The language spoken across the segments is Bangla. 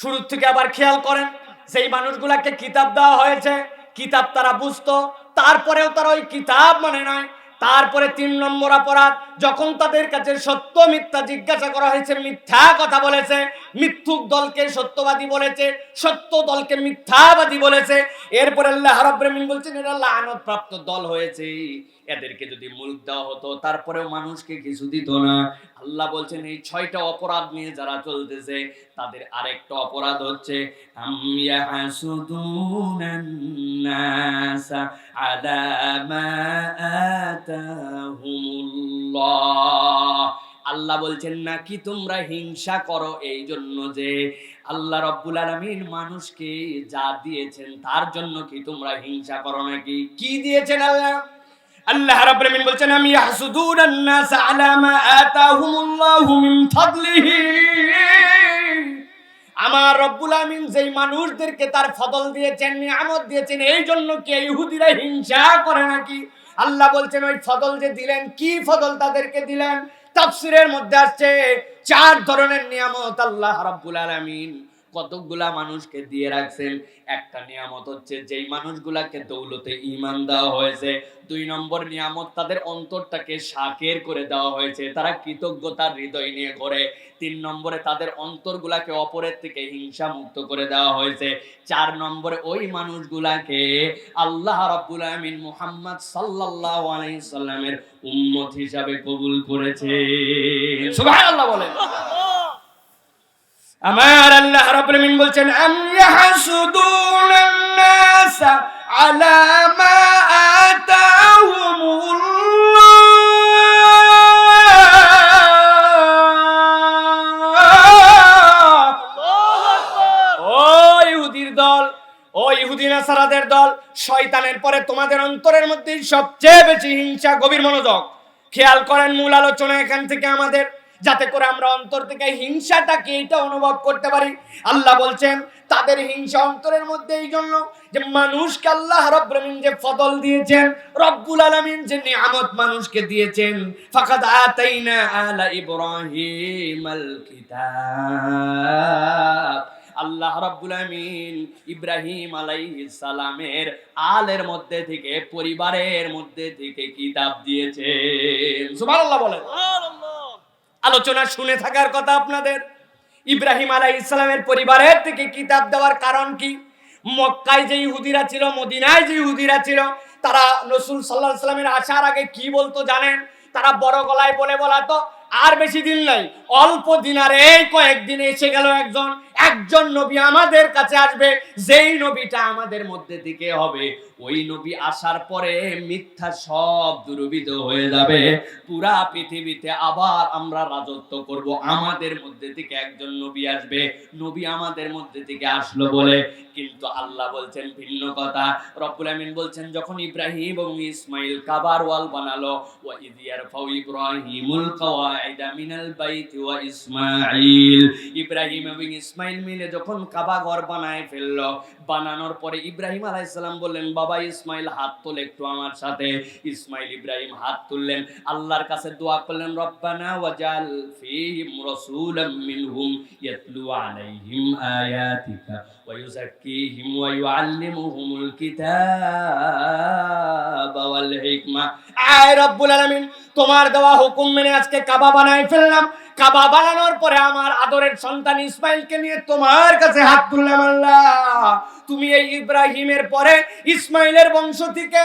শুরুর থেকে আবার খেয়াল করেন সেই মানুষগুলাকে কিতাব দেওয়া হয়েছে, কিতাব তারা বুঝতো, তারপরেও তারা ওই কিতাব মানে নয় তারপরে তিন নম্বর অপরাধ, যখন তাদের কাছে সত্য মিথ্যা জিজ্ঞাসা করা হয়েছে, মিথ্যা কথা বলেছে, মিথ্যুক দলকে সত্যবাদী বলেছে, সত্য দলকে মিথ্যাবাদী বলেছে, এরপরে আল্লাহ রাব্বুল বলছেন, এরা লানত প্রাপ্ত দল হয়েছে। এদেরকে যদি মুলক দেওয়া হতো, তারপরেও মানুষকে কিছু দিত না। আল্লাহ বলছেন, এই ছয়টা অপরাধ নিয়ে যারা চলতেছে, তাদের আরেকটা অপরাধ হচ্ছে আলা আল্লাহ বলছেন নাকি তোমরা হিংসা করো এই জন্য যে আল্লাহ রব্বুল আলামিন মানুষকে যা দিয়েছেন তার জন্য কি তোমরা হিংসা করো নাকি কি দিয়েছেন আল্লাহ আল্লাহ রাব্বুল বলছেন আমি আলা মা আতাহুমুল্লাহু মিন ফাদলিহি আমার রব্বুল যেই মানুষদেরকে তার ফদল দিয়েছেন নিয়ামত দিয়েছেন এই জন্য কি ইহুদিরা হিংসা করে নাকি আল্লাহ বলছেন, ওই ফদল যে দিলেন, কি ফদল তাদেরকে দিলেন? তাফসিরের মধ্যে আসছে, চার ধরনের নিয়ামত আল্লাহ রাব্বুল আলামিন কতগুলা মানুষকে দিয়ে রাখছেন। একটা নিয়ামত হচ্ছে, যেই মানুষগুলাকে দৌলতে ইমান দেওয়া হয়েছে। দুই নম্বর নিয়ামত, তাদের অন্তরটাকে শাকের করে দেওয়া হয়েছে। তারা কৃতজ্ঞতার হৃদয় নিয়ে ঘরে। তিন নম্বরে তাদের অন্তরগুলাকে অপরের থেকে হিংসা মুক্ত করে দেওয়া হয়েছে। চার নম্বরে ওই মানুষগুলাকে আল্লাহ রাব্বুল আমিন মুহাম্মদ সাল্লাল্লাহু আলাইহি সাল্লামের উম্মত হিসাবে কবুল করেছে। সুবহানাল্লাহ বলেন। আমার আল্লাহ রাব্বুল আমিন বলছেন, আম ইয়াহসুদুনান নাস আলা মা আতাহুমুল্লাহ নাসারাদের দল, শয়তানের পরে তোমাদের অন্তরের মধ্যে সবচেয়ে বেশি হিংসা, গভীর মনোযোগ। খেয়াল করেন মূল আলোচনা এখান থেকে আমাদের, যাতে করে আমরা অন্তর থেকে হিংসাটাকে এটা অনুভব করতে পারি। আল্লাহ বলছেন, তাদের হিংসা অন্তরের মধ্যে এই জন্য যে মানুষকে আল্লাহ রব্বুল আলামিন যে ফদল দিয়েছেন, রব্বুল আলামিন যে নিয়ামত মানুষকে দিয়েছেন, ফাকাদ আতাইনা আলা ইব্রাহিমাল কিতাব। আল্লাহ রাব্বুল আমিন ইব্রাহিম আলাইহিস সালামের আলের মধ্যে থেকে পরিবারের মধ্যে থেকে কিতাব দিয়েছেন। সুবহানাল্লাহ বলেন। আলোচনা শুনে থাকার কথা আপনাদের। ইব্রাহিম আলাইহিস সালামের পরিবারের থেকে কিতাব দেওয়ার কারণ কি? মক্কায় যে ইহুদিরা ছিল মদিনায় যে ইহুদিরা ছিল তারা রসুল সাল্লাহ সাল্লামের আসার আগে কি বলতো জানেন? তারা বড় গলায় বলে বলাতো আর বেশি দিন নাই অল্প দিন আর এই কয়েকদিন এসে গেল একজন একজন নবী আমাদের কাছে আসবে, যেই নবীটা আমাদের মধ্যে থেকে হবে। ওই নবী আসার পরে মিথ্যা সব দুর্বিত হয়ে যাবে। পুরা পৃথিবীতে আবার আমরা রাজত্ব করব। আমাদের মধ্যে থেকে একজন নবী আসবে। নবী আমাদের মধ্যে থেকে আসলো বলে। কিন্তু আল্লাহ বলছেন ভিন্ন কথা। রব্বুল আমিন বলছেন, যখন ইব্রাহিম এবং ইসমাইল কাবার ওয়াল বানালো, ওয়া ইদিয়ার ফাউ ইব্রাহিমুল কাওয়াইদা মিনাল বাইতি ওয়া ইসমাইল ইব্রাহিম এবং ইসমাইল মিলে যখন কাবা ঘর বানায় ফেলল, বানানোর পরে ইব্রাহিম আলাইহিস সালাম বললেন, বাবা ইসমাইল, হাত তোলে একটু আমার সাথে। ইসমাইল ইব্রাহিম হাত তুললেন, আল্লাহর কাছে দোয়া করলেন, রব্বানা ওয়াজাল ফীহিম রাসূলাম মিনহুম ইয়াতলু আলাইহিম আয়াতিকা ওয়া ইউযাক্কিহিম ওয়া ইউআল্লিমুহুমুল কিতাবা ওয়াল হিকমা। আয় রব্বুল আলামিন, তোমার দেওয়া হুকুম মেনে আজকে কাবা বানাই ফেললাম। কাবা বানানোর পরে আমার আদরের সন্তান ইসমাইলকে নিয়ে তোমার কাছে হাত তুললাম আল্লাহ তুমি এই ইব্রাহিমের পরে ইসমাইলের বংশ থেকে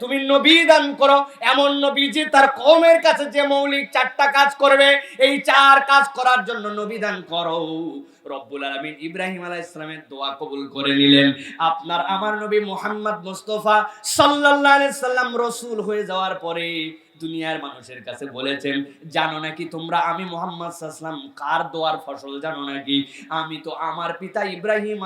তুমি নবী দান করো। এমন নবী যে তার কওমের কাছে যে মৌলিক চারটা কাজ করবে, এই চার কাজ করার জন্য নবী দান করো। রব্বুল আলামিন ইব্রাহিম আলাইহিস সালামের দোয়া কবুল করে নিলেন। আপনার, আমার নবী মুহাম্মদ মুস্তাফা আলাইহি সাল্লাম রাসূল হয়ে যাওয়ার পরে দুনিয়ার মানুষের কাছে বলেছেন, জানো নাকি তোমরা আমি মোহাম্মদ সাল্লাম কার দোয়ার ফসল জানো নাকি? আমি তো আমার পিতা ইব্রাহিম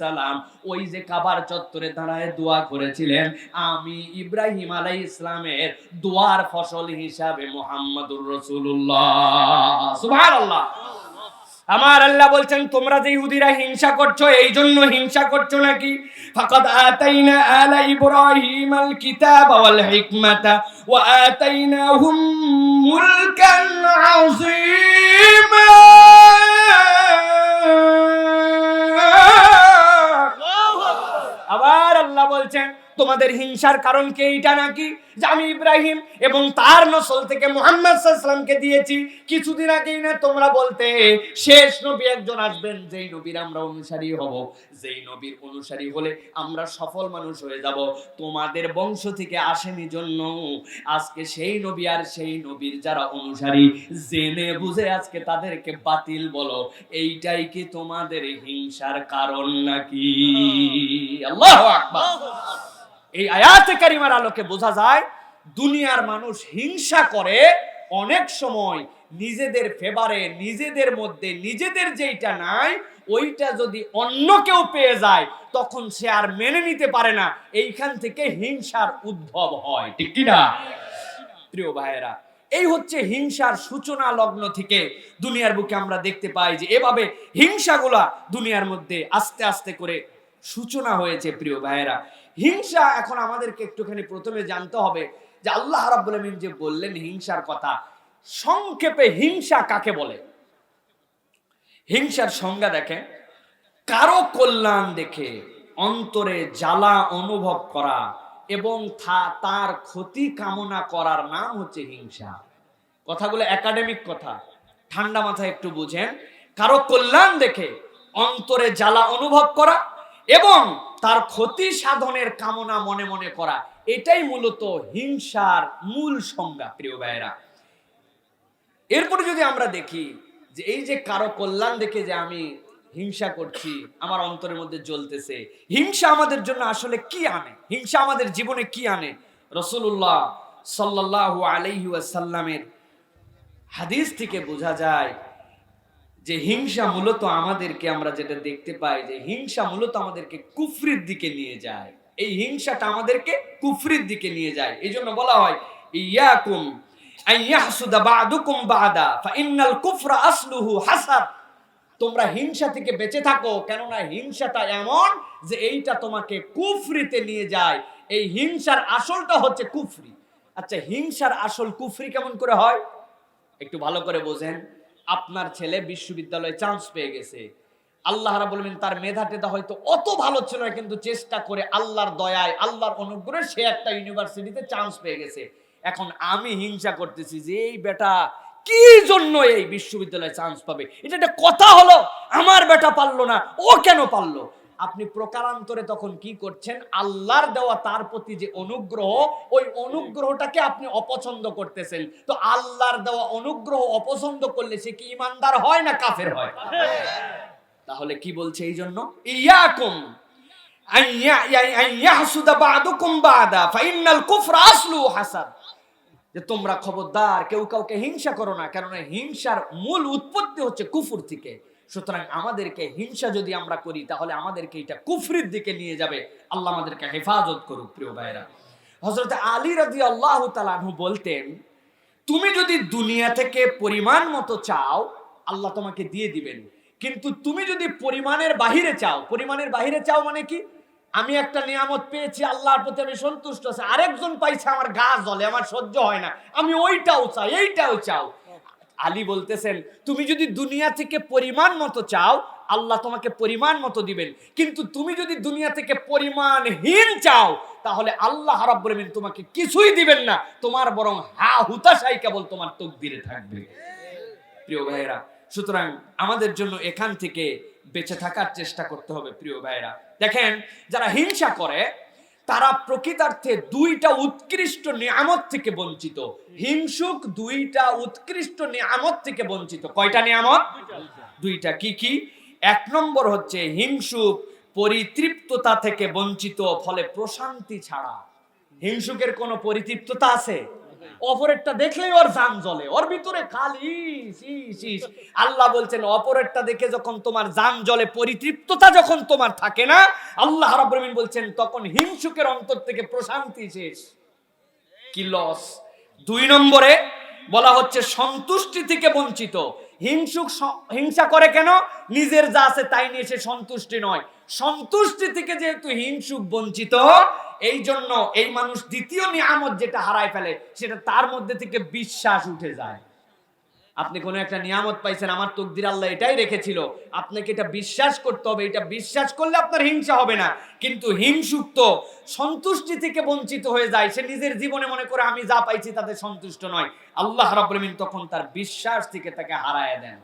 সালাম, ওই যে কাবার চত্বরে দাঁড়ায় দোয়া করেছিলেন। আমি ইব্রাহিম আলাই ইসলামের দোয়ার ফসল হিসাবে মোহাম্মদুর রসুল্লাহ সুবহানাল্লাহ। আমার আল্লাহ বলছেন তোমরা যে ইহুদিরা হিংসা করছ এই জন্য হিংসা করছ নাকি? ফাকাদ আতাইনা আলা ইব্রাহিম আল কিতাব ওয়াল হিকমাতা ওয়া আতাইনাহুম মুলকান আযীমা। আবার আল্লাহ বলছেন তোমাদের হিংসার কারণ কি এইটা নাকি? যে আমি ইব্রাহিম এবং তার নসল থেকে মুহাম্মদ সাল্লামকে দিয়েছি। কিছুদিন আগেই না তোমরা বলতে, শেষ নবী একজন আসবেন, যেই নবীর আমরা অনুসারী হব। যেই নবীর অনুসারী হলে আমরা সফল মানুষ হয়ে যাব। তোমাদের বংশ থেকে আসেনি জন্য আজকে সেই নবী আর সেই নবীর যারা অনুসারী, জেনে বুঝে আজকে তাদেরকে বাতিল বলো। এইটাই কি তোমাদের হিংসার কারণ নাকি? আল্লাহু আকবার। এই আয়াতে কারিমার আলোকে বোঝা যায়, দুনিয়ার মানুষ হিংসা করে অনেক সময় নিজেদের ফেভারে নিজেদের মধ্যে, নিজেদের যেইটা নাই, ওইটা যদি অন্য কেউ পেয়ে যায়, তখন সে আর মেনে নিতে পারে না। এইখান থেকে হিংসার উদ্ভব হয়। ঠিক কি না? প্রিয় ভাইয়েরা, এই হচ্ছে হিংসার সূচনা লগ্ন থেকে দুনিয়ার বুকে আমরা দেখতে পাই যে এভাবে হিংসাগুলা দুনিয়ার মধ্যে আস্তে আস্তে করে সূচনা হয়েছে, প্রিয় ভাইয়েরা। হিংসা এখন আমাদেরকে একটুখানি প্রথমে জানতে হবে যে আল্লাহ রাব্বুল আমিন যে বললেন হিংসার কথা, সংক্ষেপে হিংসা কাকে বলে? হিংসার সংজ্ঞা দেখে কারও কল্যাণ দেখে অন্তরে জ্বালা অনুভব করা এবং তার ক্ষতি কামনা করার নাম হচ্ছে হিংসা। কথাগুলো একাডেমিক কথা, ঠান্ডা মাথায় একটু বুঝেন। কারও কল্যাণ দেখে অন্তরে জ্বালা অনুভব করা এবং তার ক্ষতি সাধনের কামনা মনে মনে করা। এটাই মূলত হিংসার মূল সংজ্ঞা, প্রিয় ভাইয়েরা। এরপরে যদি আমরা দেখি যে এই যে কারও কল্যাণ দেখে যে আমি হিংসা করছি, আমার অন্তরের মধ্যে জ্বলতেছে, হিংসা আমাদের জন্য আসলে কি আনে? হিংসা আমাদের জীবনে কি আনে? রসুল্লাহ সাল্লাল্লাহু আলাইহি ওয়াসাল্লামের হাদিস থেকে বোঝা যায় যে হিংসা মূলত আমাদেরকে আমরা যেটা দেখতে পাই, যে হিংসা মূলত আমাদেরকে কুফরির দিকে নিয়ে যায়। এই হিংসাটা আমাদেরকে কুফরির দিকে নিয়ে যায়। এই জন্য বলা হয়, ইয়াকুম তোমরা হিংসা থেকে বেঁচে থাকো, কেননা হিংসাটা এমন যে এইটা তোমাকে কুফরিতে নিয়ে যায়। এই হিংসার আসলটা হচ্ছে কুফরি। আচ্ছা হিংসার আসল কুফরি কেমন করে হয়? একটু ভালো করে বোঝেন। আপনার ছেলে বিশ্ববিদ্যালয়ে চান্স পেয়ে গেছে। আল্লাহ রা বলবেন তার মেধা টেধা হয়তো অত ভালো ছিল না, কিন্তু চেষ্টা করে আল্লাহর দয়ায়, আল্লাহর অনুগ্রহে সে একটা ইউনিভার্সিটিতে চান্স পেয়ে গেছে। এখন আমি হিংসা করতেছি যে এই বেটা কি জন্য এই বিশ্ববিদ্যালয়ে চান্স পাবে? এটা একটা কথা হলো, আমার বেটা পারল না, ও কেন পারল? আপনি প্রকারান্তরে তখন কি করছেন? আল্লাহর দেওয়া তার প্রতি যে অনুগ্রহ, ওই অনুগ্রহটাকে আপনি অপছন্দ করতেছেন। তো আল্লাহর দেওয়া অনুগ্রহ অপছন্দ করলে সে কি ইমানদার হয় না কাফের হয়? তাহলে কি বলছে এই জন্য ইয়াকুম তোমরা খবরদার, কেউ কাউকে হিংসা করো না, কেননা হিংসার মূল উৎপত্তি হচ্ছে কুফুর থেকে। সুতরাং আমাদেরকে হিংসা যদি আমরা করি, তাহলে আমাদেরকে এটা কুফরির দিকে নিয়ে যাবে। আল্লাহ আমাদেরকে হেফাজত করুক, প্রিয় ভাইরা হজরত আলী রাজি আল্লাহ তালাহু বলতেন, তুমি যদি দুনিয়া থেকে পরিমাণ মতো চাও, আল্লাহ তোমাকে দিয়ে দিবেন। কিন্তু তুমি যদি পরিমাণের বাহিরে চাও, পরিমাণের বাহিরে চাও মানে কি? আমি একটা নিয়ামত পেয়েছি, আল্লাহর প্রতি আমি সন্তুষ্ট আছে, আরেকজন পাইছে আমার গা জ্বলে, আমার সহ্য হয় না। আমি ওইটাও চাই, এইটাও চাও। আলী বলতেছেন, তুমি যদি দুনিয়া থেকে পরিমাণ মতো চাও, আল্লাহ তোমাকে পরিমাণ মতো দিবেন। কিন্তু তুমি যদি দুনিয়া থেকে পরিমাণহীন চাও, তাহলে আল্লাহ রাব্বুল আমিন তোমাকে কিছুই দিবেন না। তোমার বরং হা হুতাশাই কেবল তোমার তকদিরে থাকবে। প্রিয় ভাইয়েরা, সুতরাং আমাদের জন্য এখান থেকে বেঁচে থাকার চেষ্টা করতে হবে, প্রিয় ভাইয়েরা। দেখেন, যারা হিংসা করে তারা প্রকৃতার্থে দুইটা উৎকৃষ্ট নিয়ামত থেকে বঞ্চিত। হিংসুক দুইটা উৎকৃষ্ট নিয়ামত থেকে বঞ্চিত। কয়টা নিয়ামত? দুইটা। কি কি? এক নম্বর হচ্ছে হিংসুক পরিতৃপ্ততা থেকে বঞ্চিত, ফলে প্রশান্তি ছাড়া। হিংসুকের কোনো পরিতৃপ্ততা আছে? অপরেরটা দেখলেই ওর জান জ্বলে। ওর ভিতরে খালি। আল্লাহ বলছেন, অপরেরটা দেখে যখন তোমার জান জ্বলে, পরিতৃপ্ততা যখন তোমার থাকে না, আল্লাহ রাব্বুল বলছেন, তখন হিংসুকের অন্তর থেকে প্রশান্তি শেষ। কি লস দুই নম্বরে বলা হচ্ছে, সন্তুষ্টি থেকে বঞ্চিত। হিংসুক হিংসা করে কেন? নিজের যা আছে তাই নিয়ে সে সন্তুষ্টি নয়। সন্তুষ্টি থেকে যেহেতু হিংসুক বঞ্চিত এই জন্য এই মানুষ দ্বিতীয় নিয়ামত যেটা হারায় ফেলে, সেটা তার মধ্যে থেকে বিশ্বাস উঠে যায়। আপনি কোনো একটা নিয়ামত পাইছেন, আমার তকদির আল্লাহ এটাই রেখেছিল। আপনাকে এটা বিশ্বাস করতে হবে, এটা বিশ্বাস করলে আপনার হিংসা হবে না। কিন্তু হিংসুক্ত, সন্তুষ্টি থেকে বঞ্চিত হয়ে যায়, সে নিজের জীবনে মনে করে আমি যা পাইছি তাতে সন্তুষ্ট নয়। আল্লাহ রাবুল তখন তার বিশ্বাস থেকে তাকে হারায় দেন।